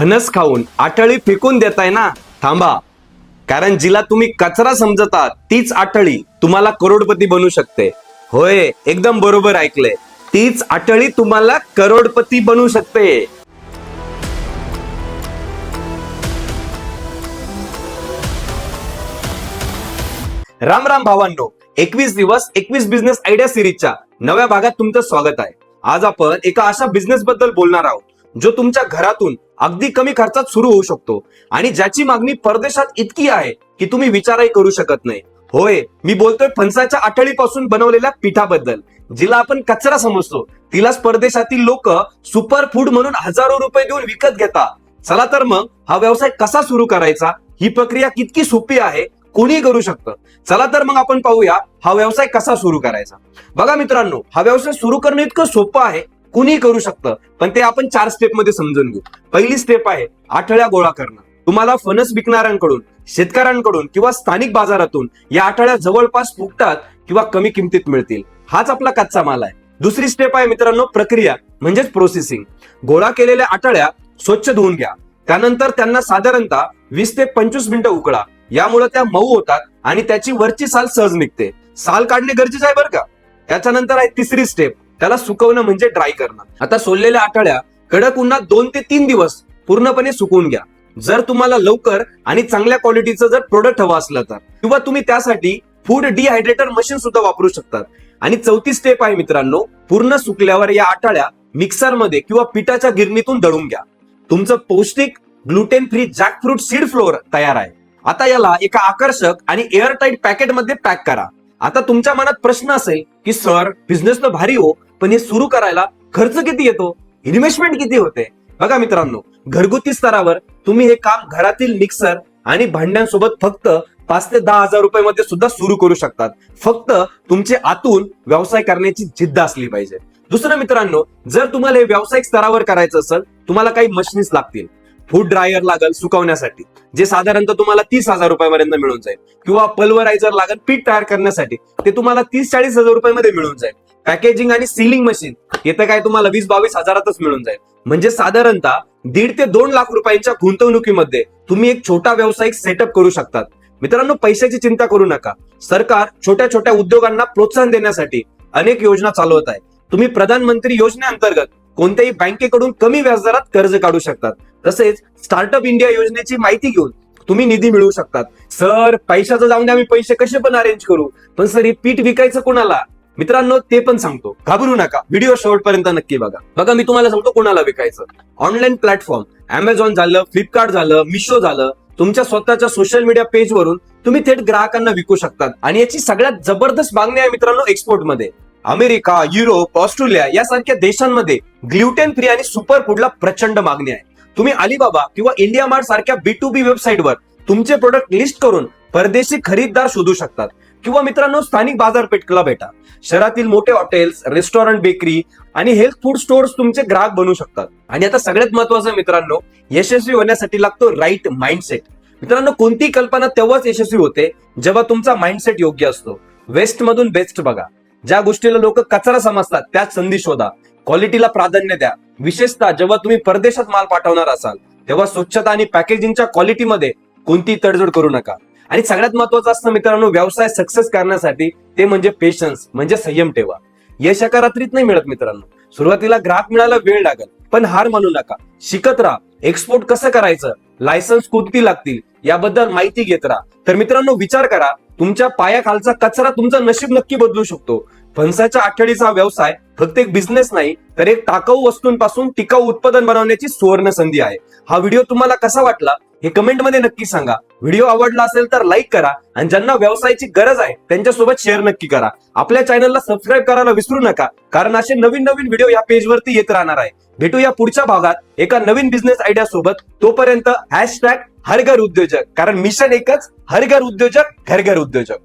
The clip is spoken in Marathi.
फणस खाऊन आठळी फेकून देताय ना? थांबा. कारण जिला तुम्ही कचरा समजता तीच आठळी तुम्हाला करोडपती बनू शकते. होय एकदम बरोबर ऐकलंय. तीच आठळी तुम्हाला करोडपती बनू शकते. राम राम भावांनो एकवीस दिवस एकवीस बिझनेस आयडिया सिरीजच्या नव्या भागात तुमचं स्वागत आहे. आज आपण एका अशा बिझनेस बद्दल बोलणार आहोत. जो तुमच्या घरातून अगदी कमी खर्चात सुरू होऊ शकतो. आणि ज्याची मागणी परदेशात इतकी आहे की तुम्ही विचारही करू शकत नाही. होय मी बोलतोय फणसाच्या आठळीपासून बनवलेल्या पिठाबद्दल. जिला आपण कचरा समजतो. तिलाच परदेशातील लोक सुपर फूड म्हणून हजारो रुपये देऊन विकत घेतात चला तर मग हा व्यवसाय कसा सुरू करायचा? ही प्रक्रिया कितकी सोपी आहे? कोणी करू शकतं. चला तर मग आपण पाहूया हा व्यवसाय कसा सुरू करायचा? बघा मित्रांनो हा व्यवसाय सुरू करणं इतकं सोपं आहे. कुणी करू शकतं? पण ते आपण चार स्टेपमध्ये समजून घेऊ. पहिली स्टेप आहे आठळ्या गोळा करणं. तुम्हाला फणस विकणाऱ्यांकडून शेतकऱ्यांकडून किंवा स्थानिक बाजारातून या आठळ्या जवळपास फुकतात किंवा कमी किमतीत मिळतील. हाच आपला कच्चा माल आहे. दुसरी स्टेप आहे मित्रांनो प्रक्रिया म्हणजेच प्रोसेसिंग गोळा केलेल्या आठळ्या स्वच्छ धुवून घ्या. त्यानंतर त्यांना साधारणतः वीस ते पंचवीस मिनिटं उकळा. यामुळे त्या मऊ होतात आणि त्याची वरची साल सहज निघते. साल काढणे गरजेचे आहे बरं का? त्याच्यानंतर आहे तिसरी स्टेप त्याला सुकवणं म्हणजे ड्राय करणं. आता सोललेल्या आठळ्या कडक उन्हात दोन ते तीन दिवस पूर्णपणे सुकवून घ्या. जर तुम्हाला लवकर आणि चांगल्या क्वालिटीचं जर प्रोडक्ट हवं असलं तर. किंवा तुम्ही त्यासाठी फूड डिहायड्रेटर मशीन सुद्धा वापरू शकतात. आणि चौथी स्टेप आहे मित्रांनो पूर्ण सुकल्यावर या आठळ्या मिक्सरमध्ये किंवा पिठाच्या गिरणीतून दळून घ्या. तुमचं पौष्टिक gluten free jackfruit seed flour तयार आहे. आता याला एका आकर्षक आणि एअरटाईट पॅकेटमध्ये पॅक करा. आता तुमच्या मनात प्रश्न असेल की सर बिझनेस तर भारी हो पण हे सुरू करायला खर्च किती येतो? इन्व्हेस्टमेंट किती होते? बघा मित्रांनो घरगुती स्तरावर तुम्ही हे काम घरातील मिक्सर आणि भांड्यांसोबत फक्त पाच ते दहा हजार रुपये मध्ये सुद्धा सुरू करू शकतात. फक्त तुमचे आतून व्यवसाय करण्याची जिद्द असली पाहिजे. दुसरं मित्रांनो जर तुम्हाला हे व्यावसायिक स्तरावर करायचं असेल तुम्हाला काही मशीन्स लागतील. फूड ड्रायर लागल सुकवण्यासाठी जे साधारणतः तुम्हाला तीस हजार रुपयापर्यंत मिळून जाईल. किंवा पल्वरायझर लागेल पीठ तयार करण्यासाठी ते तुम्हाला तीस चाळीस हजार रुपयामध्ये मिळून जाईल. पॅकेजिंग आणि सिलिंग मशीन येतं काय तुम्हाला वीस बावीस हजारातच मिळून जाईल. म्हणजे साधारणतः दीड ते दोन लाख रुपयांच्या गुंतवणुकीमध्ये तुम्ही एक छोटा व्यावसायिक सेटअप करू शकतात. मित्रांनो पैशाची चिंता करू नका. सरकार छोट्या छोट्या उद्योगांना प्रोत्साहन देण्यासाठी अनेक योजना चालवत आहे. तुम्ही प्रधानमंत्री योजनेअंतर्गत कोणत्याही बँकेकडून कमी व्याजदरात कर्ज काढू शकतात. तसेच स्टार्टअप इंडिया योजनेची माहिती घेऊन तुम्ही निधी मिळवू शकतात. सर पैशाचं जाऊन आम्ही पैसे कसे पण अरेंज करू. पण सर हे पीठ विकायचं कोणाला? मित्रांनो ते पण सांगतो. घाबरू नका. व्हिडिओ शेवटपर्यंत नक्की बघा. बघा मी तुम्हाला सांगतो कोणाला विकायचं. ऑनलाईन प्लॅटफॉर्म अमेझॉन झालं फ्लिपकार्ट झालं मिशो झालं तुमच्या स्वतःच्या सोशल मीडिया पेजवरून तुम्ही थेट ग्राहकांना विकू शकतात. आणि याची सगळ्यात जबरदस्त मागणी आहे मित्रांनो एक्सपोर्टमध्ये अमेरिका युरोप ऑस्ट्रेलिया यासारख्या देशांमध्ये ग्लुटेन फ्री आणि सुपर फूडला प्रचंड मागणी आहे. तुम्ही अलिबाबा किंवा इंडिया मार्ट सारख्या बी टू बी वेबसाईटवर तुमचे प्रोडक्ट लिस्ट करून परदेशी खरीददार शोधू शकतात. किंवा मित्रांनो स्थानिक बाजारपेठला भेटा शहरातील मोठे हॉटेल्स रेस्टॉरंट बेकरी आणि हेल्थ फूड स्टोअर्स तुमचे ग्राहक बनू शकतात. आणि आता सगळ्यात महत्वाचं मित्रांनो यशस्वी होण्यासाठी लागतो राईट माइंडसेट मित्रांनो कोणतीही कल्पना तेव्हाच यशस्वी होते जेव्हा तुमचा माइंडसेट योग्य असतो. वेस्ट मधून बेस्ट बघा. ज्या गोष्टीला लोक कचरा समजतात त्याच संधी शोधा. क्वालिटीला प्राधान्य द्या. विशेषतः जेव्हा तुम्ही परदेशात माल पाठवणार असाल तेव्हा स्वच्छता आणि पॅकेजिंगच्या क्वालिटीमध्ये कोणती तडजोड करू नका. आणि सगळ्यात महत्वाचं असतं मित्रांनो व्यवसाय सक्सेस करण्यासाठी ते म्हणजे पेशन्स म्हणजे संयम ठेवा. यश एका रात्रीत नाही मिळत मित्रांनो. सुरुवातीला ग्राहक मिळायला वेळ लागेल पण हार मानू नका. शिकत राहा. एक्सपोर्ट कसं करायचं? लायसन्स कोणती लागतील? याबद्दल माहिती घेत राहा. तर मित्रांनो विचार करा. तुमच्या पायाखालचा कचरा तुमचं नशीब नक्की बदलू शकतो. फणसाच्या आठवडीचा व्यवसाय फक्त एक बिझनेस नाही तर एक टाकाऊ वस्तूंपासून टिकाऊ उत्पादन बनवण्याची सुवर्ण संधी आहे. हा व्हिडिओ तुम्हाला कसा वाटला हे कमेंटमध्ये नक्की सांगा. व्हिडिओ आवडला असेल तर लाईक करा आणि ज्यांना व्यवसायाची गरज आहे त्यांच्यासोबत शेअर नक्की करा. आपल्या चॅनलला सबस्क्राईब करायला विसरू नका कारण असे नवीन नवीन व्हिडिओ या पेजवरती येत राहणार आहे. भेटू या पुढच्या भागात एका नवीन बिझनेस आयडिया सोबत. तोपर्यंत हॅशटॅग हरघर उद्योजक कारण मिशन एकच हरघर उद्योजक घरघर उद्योजक.